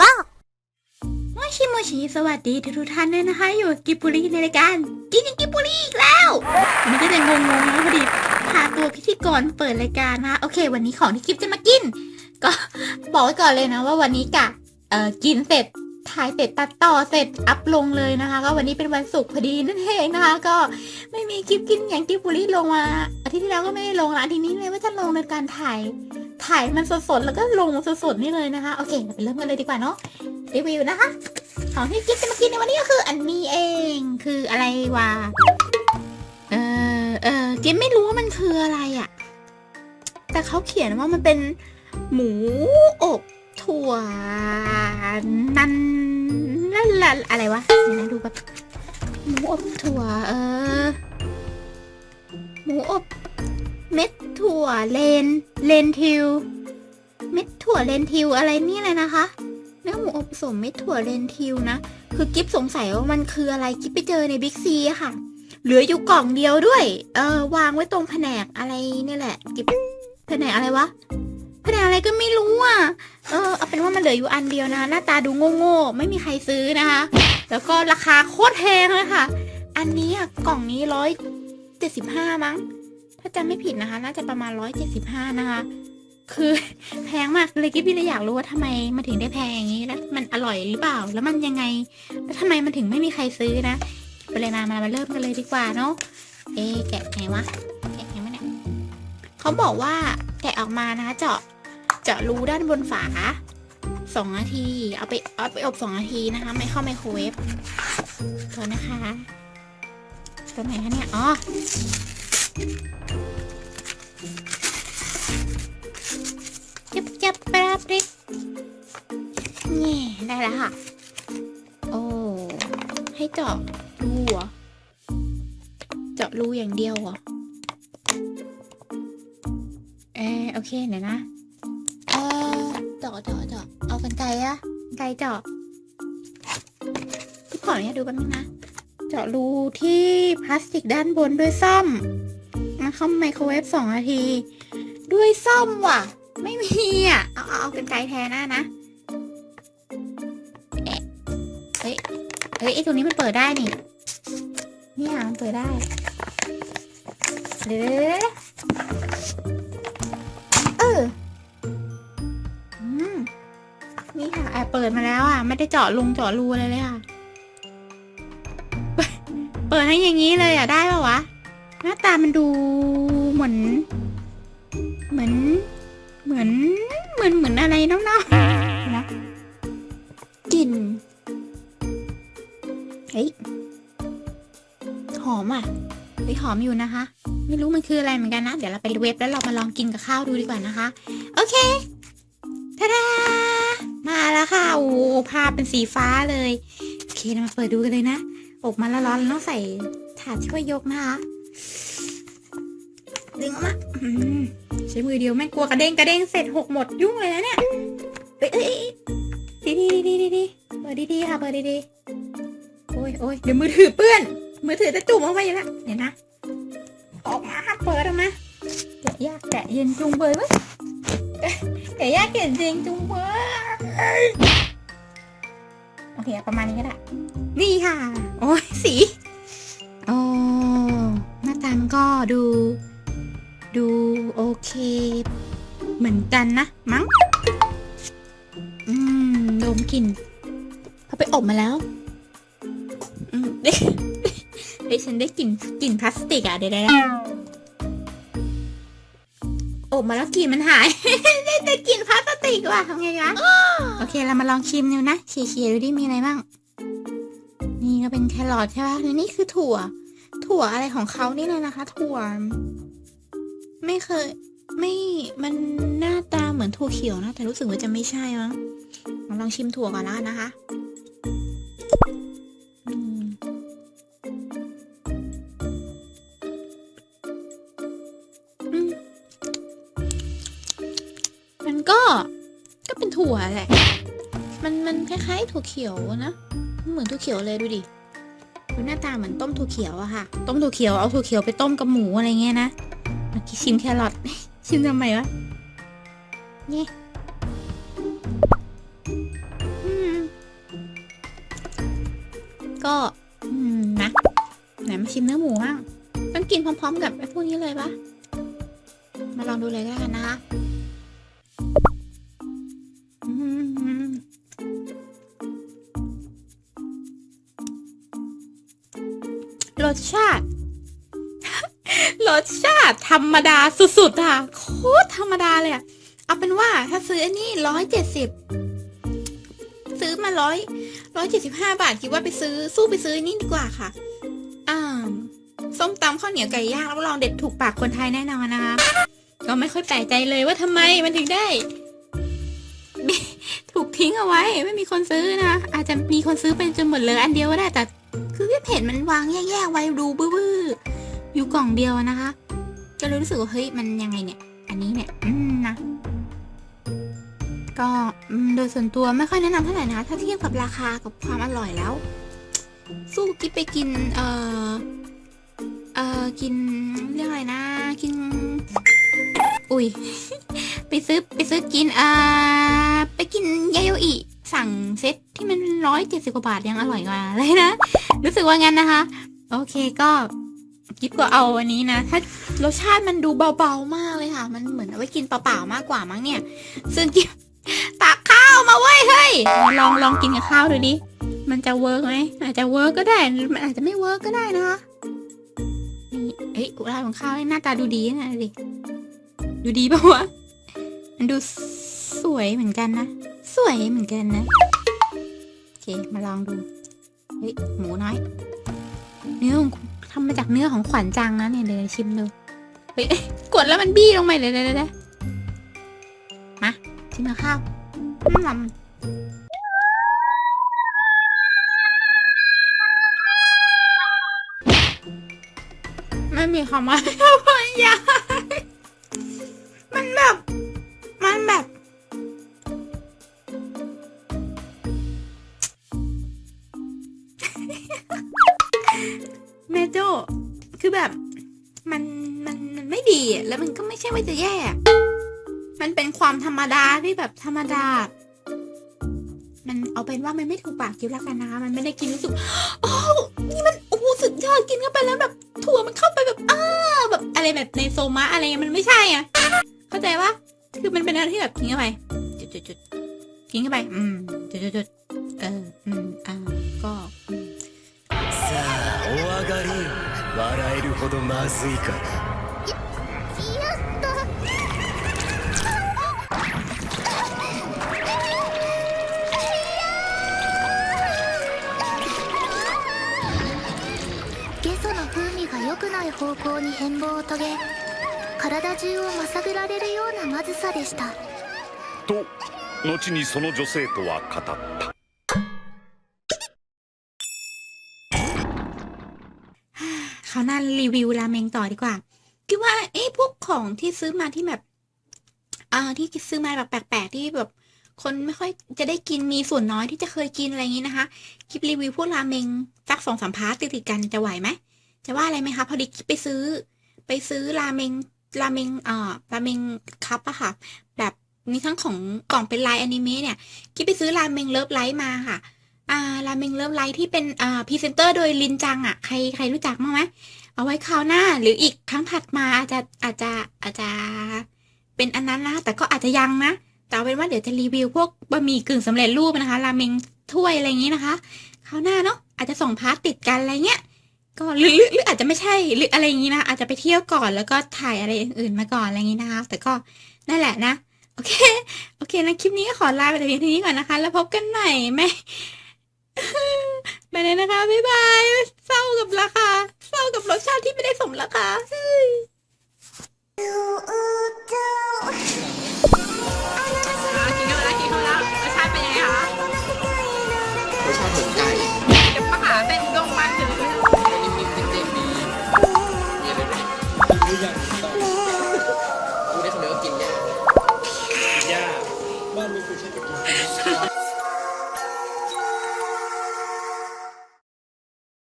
บ้าว่าชิโมชิสวัสดีทุกท่านด้วยนะคะ อยู่กับกิบบุรีในรายการกินกิบบุรีอีกแล้ววันก็จะงงๆนะพอดีพาตัวพิธีกรเปิดรายการนะโอเค วันนี้ของที่กิฟจะมากิน ก็บอกไว้ก่อนเลยนะว่าวันนี้กะเอ่อกินเสร็จถ่ายเสร็จตัดต่อเสร็จอัพลงเลยนะคะ ก็วันนี้เป็นวันศุกร์พอดีนั่นเองนะคะ ก็ไม่มีคลิปกินอย่างกิบบุรีลงมาอาทิตย์ที่แล้วก็ไม่ได้ลงละอาทิตย์นี้เลยว่าจะลงในการถ่าย ถ่ายมันสดๆ แล้วก็ลงสดๆ นี่เลยนะคะ โอเคเราไปเริ่มกันเลยดีกว่าเนาะ รีวิวนะคะ ของที่กิ๊บจะมากินในวันนี้ก็คืออันนี้เอง คืออะไรวะ เออเออกิ๊บไม่รู้ว่ามันคืออะไรอะ่ะ แต่เขาเขียนว่ามันเป็นหมูอบถั่วนันนั่นละอะไรวะเดี๋ยวนะดูแบบหมูอบถั่ว เออ หมูอบ เม็ดถั่วเลน เลนทิว เม็ดถั่วเลนทิวอะไรนี่เลยนะคะ เนื้อหมูอบผสมเม็ดถั่วเรนทิวนะ คือกิฟสงสัยว่ามันคืออะไรกิฟไปเจอในบิ๊กซีอะค่ะ เหลืออยู่กล่องเดียวด้วย เออ วางไว้ตรงแผนกอะไรนี่แหละ กิฟแผนกอะไรวะแผนกอะไรก็ไม่รู้อะ เออ เอาเป็นว่ามันเหลืออยู่อันเดียวนะ หน้าตาดูโง่ๆ ไม่มีใครซื้อนะคะ แล้วก็ราคาโคตรแพงเลยค่ะ อันนี้อะกล่องนี้ร้อยเจ็ดสิบห้ามั้ง ถ้าจำไม่ผิดนะคะ น่าจะประมาณร้อยเจ็ดสิบห้านะคะ คือแพงมากเลยกิ๊บพี่เลยอยากรู้ว่าทำไมมันถึงได้แพงอย่างนี้แล้วมันอร่อยหรือเปล่า แล้วมันยังไง แล้วทำไมมันถึงไม่มีใครซื้อนะไปเลยมามามาเริ่มกันเลยดีกว่าเนาะเอ๊แกะไงวะแกะไงวะเนี่ยเขาบอกว่าแกะออกมานะคะเจาะเจาะรูด้านบนฝาสองนาที เอาไปเอาไปอบสองนาทีนะคะ ไม่เข้าไมโครเวฟตัวนะคะ ตัวไหนคะเนี่ย อ๋อ จับจับปราบริกนี่ได้แล้วค่ะ โอ้ ให้เจาะรูเหรอ เจาะรูอย่างเดียวเหรอ เออโอเคเดี๋ยวนะ เออเจาะเจาะเจาะเอากันไกลอะไกลเจาะพี่ขออนุญาตดูแป๊บนึงนะ เจาะรูที่พลาสติกด้านบนด้วยซ่อม เข้าไมโครเวฟสองนาที ด้วยซ่อมว่ะ ไม่มีอะ เอาเอาเอากันไกลแทนนะนะเอ๊ะเฮ้ยเฮ้ยไอตรงนี้มันเปิดได้นี่เนี่ยมันเปิดได้เดี๋ยวเออมนี่ค่ะแอบเปิดมาแล้วอะ ไม่ได้เจาะลุงเจาะรูอะไรเลยค่ะ เปิดให้อย่างนี้เลยอะ ได้ปะวะ หน้าตามันดูเหมือน เหมือน เหมือน เหมือนเหมือนอะไรเนาะๆนะกลิ่นเฮ้ยหอมอะเฮ้ยหอมอยู่นะคะ ไม่รู้มันคืออะไรเหมือนกันนะ เดี๋ยวเราไปเว็บแล้วเรามาลองกินกับข้าวดูดีกว่านะคะ โอเคทาดามาแล้วค่ะโอ้ภาพเป็นสีฟ้าเลย โอเคเรามาเปิดดูกันเลยนะอบมาแล้วร้อนๆเราต้องใส่ถาดช่วยยกนะคะ ดึงออกมาใช้มือเดียวแม่งกลัวกระเด้งกระเด้งเสร็จหกหมดยุ่งเลยนะเนี่ยเอ้ยเอ้ยดีดีดีดีดีเปิดดีดีค่ะเปิดดีดีโอ้ยโอ้ยเดี๋ยวมือถือเปื้อน มือถือจะจุ่มลงไปอยู่แล้วเดี๋ยวนะ ออกมาเปิดออกมาแกะยากแกะเย็นจุงเบยเว้ยแกะยากแกะเย็นจุงเบยโอเคประมาณนี้ก็ได้ นี่ค่ะ โอ้ยสี โอ้หน้าตามันก็ดู ดูโอเค เหมือนกันนะ มั้ง อืมดมกลิ่นพอไปอบมาแล้ว อืมได้ได้ฉันได้กลิ่นกลิ่นพลาสติกอะเดี๋ยวอบมาแล้วกลิ่นมันหาย ได้แต่กลิ่นพลาสติกว่ะทำไงวะโอเคเรามาลองชิมดูนะเฉียๆดูดิมีอะไรบ้าง นี่ก็เป็นแครอทใช่ปะแล้วนี่คือถั่ว ถั่วอะไรของเขานี่เลยนะคะ ถั่ว ไม่เคย ไม่มันหน้าตาเหมือนถั่วเขียวนะ แต่รู้สึกว่าจะไม่ใช่มั้งลองชิมถั่วก่อนแล้วนะคะมันก็ ก็เป็นถั่วแหละ มันมันคล้ายๆถั่วเขียวนะ เหมือนถั่วเขียวเลยดูดิดูหน้าตาเหมือนต้มถั่วเขียวอะค่ะ ต้มถั่วเขียวเอาถั่วเขียวไปต้มกับหมูอะไรเงี้ยนะ ชิมแครอทชิมทำไมวะเย่ก็นะไหนมาชิมเนื้อหมูบ้างต้องกินพร้อม ๆ กับไอ้พวกนี้เลยปะมาลองดูเลยก็กันนะคะรสชาติ รสชาติธรรมดาสุดๆอะโคตรธรรมดาเลยอะเอาเป็นว่าถ้าซื้ออันนี้ร้อยเจ็ดสิบซื้อมาร้อยร้อยเจ็ดสิบห้าบาทคิดว่าไปซื้อสู้ไปซื้อนี่ดีกว่าค่ะอ่าส้มตำข้าวเหนียวไก่ย่างรับรองเด็ดถูกปากคนไทยแน่นอนนะคะก็ไม่ค่อยแปลกใจเลยว่าทำไมมันถึงได้ ถูกทิ้งเอาไว้ ไม่มีคนซื้อนะอาจจะมีคนซื้อเป็นจนหมดเลยอันเดียวก็ได้แต่ คือพี่เพจมันวางแยกๆไว้ดูบื้อๆ อยู่กล่องเดียวนะคะ ก็เลยรู้สึกว่าเฮ้ยมันยังไงเนี่ย อันนี้เนี่ยอืมนะ ก็โดยส่วนตัวไม่ค่อยแนะนำเท่าไหร่นะถ้าเทียบกับราคากับความอร่อยแล้ว สู้กิ๊บไปกิน เอ่อเอ่อกินเรียกอะไรนะ กิน อุ้ยไปซื้อไปซื้อกินอ่าไปกินยาโยอิสั่งเซ็ตที่มันร้อยเจ็ดสิบกว่าบาทยังอร่อยกว่าเลยนะ รู้สึกว่างั้นนะคะ โอเคก็ กิ๊บก็เอาอันนี้นะ ถ้ารสชาติมันดูเบาๆมากเลยค่ะ มันเหมือนเอาไว้กินเปล่าๆมากกว่ามั้งเนี่ย ซึ่งกิ๊บตักข้าวมาเว้ยเฮ้ยลองลองกินกับข้าวดูดิมันจะเวิร์กไหมอาจจะเวิร์กก็ได้มันอาจจะไม่เวิร์กก็ได้นะคะนี่เอ้ยอุราของข้าวหน้าตาดูดีนะดิดูดีปะวะมันดูสวยเหมือนกันนะ สวยเหมือนกันนะโอเคมาลองดูเฮ้ยหมูน้อย เนื้อของ ทำมาจากเนื้อของขวัญจังนะเนี่ยเดี๋ยวชิมดูเฮ้ยกดแล้วมันบี้ลงไปเลยเลยเลยมาชิมกับข้าวอืมไม่มีคำว่าบรรยายมันแบบ มันมันมันไม่ดีแล้วมันก็ไม่ใช่ว่าจะแย่ มันเป็นความธรรมดาที่แบบธรรมดา มันเอาเป็นว่ามันไม่ถูกปากกิฟแล้วกันนะคะ มันไม่ได้กินรู้สึกโอ้นี่มันโอ้สุดยอดกินเข้าไปแล้วแบบถั่วมันเข้าไปแบบอ้าแบบอะไรแบบในโซมะอะไรเงี้ยมันไม่ใช่อะ เข้าใจว่าคือมันเป็นอะไรที่แบบกินเข้าไปจุดจุดจุดกินเข้าไป อืมจุดจุดจุดเออ อืม อ่า ก็ซาโอาการิ 笑えるほどまずいからゲソの風味が良くない方向に変貌を遂げ体中をまさぐられるようなまずさでしたと後にその女性とは語った。 เขาวหน่ารีวิวราเมงต่อดีกว่า คิดว่าเอ้พวกของที่ซื้อมาที่แบบอ่าที่ซื้อมาแบบแปลกๆที่แบบ คนไม่ค่อยจะได้กินมีส่วนน้อยที่จะเคยกินอะไรอย่างนี้นะคะ คลิปรีวิวพวกราเมงสักสองสามพาร์ทติดกันจะไหวไหมจะว่าอะไรไหมคะพอดีไปซื้อ ไปซื้อราเมงราเมงเอ่อราเมงคัพอะค่ะ แบบมีทั้งของกล่องเป็นลายอนิเมะเนี่ยคลิปไปซื้อราเมงเลิฟไลท์มาค่ะ อ่าราเมงเลิฟไลท์ที่เป็นอ่าพรีเซนเตอร์โดยลินจังอะใครใครรู้จักมั้างไหมเอาไว้คราวหน้า หรืออีกครั้งถัดมาอาจจะอาจจะอาจจะเป็นอันนั้นนะแต่ก็อาจจะยังนะแต่เอาเป็นว่าเดี๋ยวจะรีวิวพวกบะหมี่กึ่งสำเร็จรูปนะคะราเมงถ้วยอะไรอย่างนี้นะคะคราวหน้าเนาะอาจจะส่งพาร์ทติดกันอะไรเงี้ยก็หรือหรืออาจจะไม่ใช่หรืออะไรอย่างนี้นะอาจจะไปเที่ยวก่อนแล้วก็ถ่ายอะไรอื่นๆมาก่อนอะไรอย่างนี้นะคะ แต่ก็นั่นแหละนะ โอเค โอเคนะ คลิปนี้ก็ขอลาไปแต่เพียงเท่านี้ก่อนนะคะ แล้วพบกันใหม่แม่ เลยนะคะ บ๊ายบาย เศร้ากับราคา เศร้ากับรสชาติที่ไม่ได้สมราคา